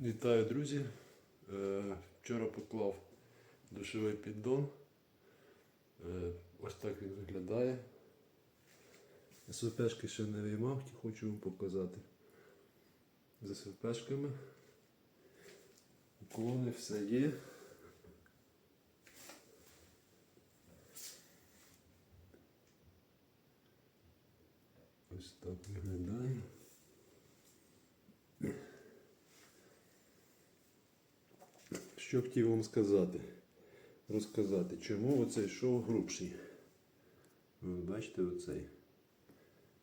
Вітаю, друзі. Е, Вчора поклав душовий піддон. Е, Ось так він виглядає. СВПшки ще не виймав, хочу вам показати. З СВПшками. Уклони все є. Ось так виглядає. Що хотів вам сказати? Розказати, чому оцей шов грубший. Ви бачите оцей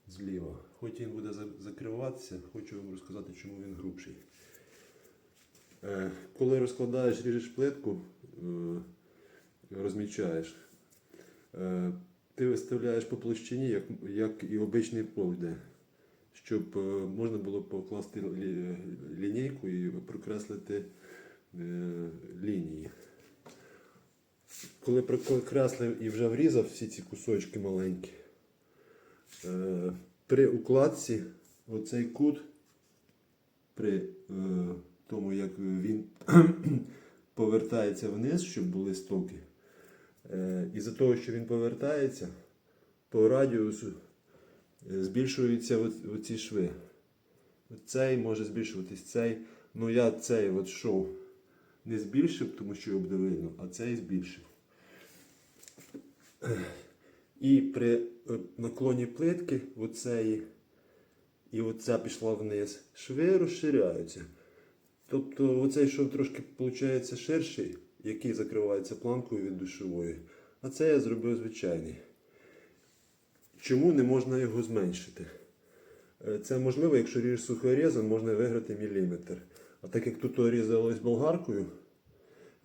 зліва. Хоч він буде закриватися, хочу вам розказати, чому він грубший. Е, коли розкладаєш, ріжеш плитку, е, розмічаєш, е, ти виставляєш по площині, як, як і обичний пол йде, щоб можна було покласти лінійку і прокреслити лінії. Коли прокреслив і вже врізав всі ці кусочки маленькі, е, при укладці оцей кут, при е, тому, як він повертається вниз, щоб були стоки, е, із-за того, що він повертається, по радіусу е, збільшуються оці шви. Цей може збільшуватись цей. Ну я цей от шов не збільшив, тому що його буде видно, а цей збільшив. І при е, наклоні плитки оцеї і оця пішла вниз, шви розширяються. Тобто оцей шов трошки виходить ширший, який закривається планкою від душової. А це я зробив звичайний. Чому не можна його зменшити? Е, Це можливо, якщо ріж сухорізом, можна виграти міліметр. А так як тут різалось болгаркою,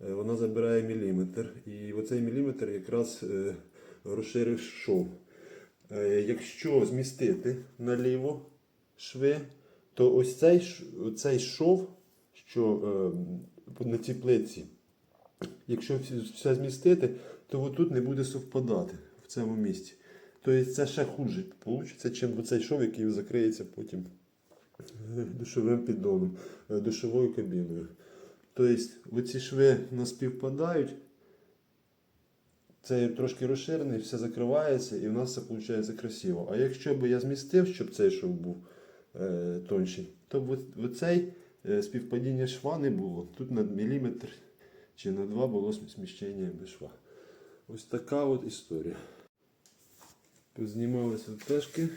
е, вона забирає міліметр. І оцей міліметр якраз е, розширив шов. Е, Якщо змістити наліво шви, то ось цей, цей шов, що на цій плитці, якщо все змістити, то отут не буде совпадати в цьому місці. Тобто це ще хуже вийде, чим цей шов, який закриється потім душовим піддоном, е, душовою кабіною. Тобто оці шви нас співпадають. Це трошки розширений, все закривається і в нас все виходить красиво. А якщо б я змістив, щоб цей шов був е, тонший, то б оцей е, співпадіння шва не було. Тут на міліметр чи на два було сміщення без шва. Ось така от історія. Познімалися тежки.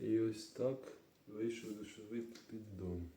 І ось так вийшов душовий піддон.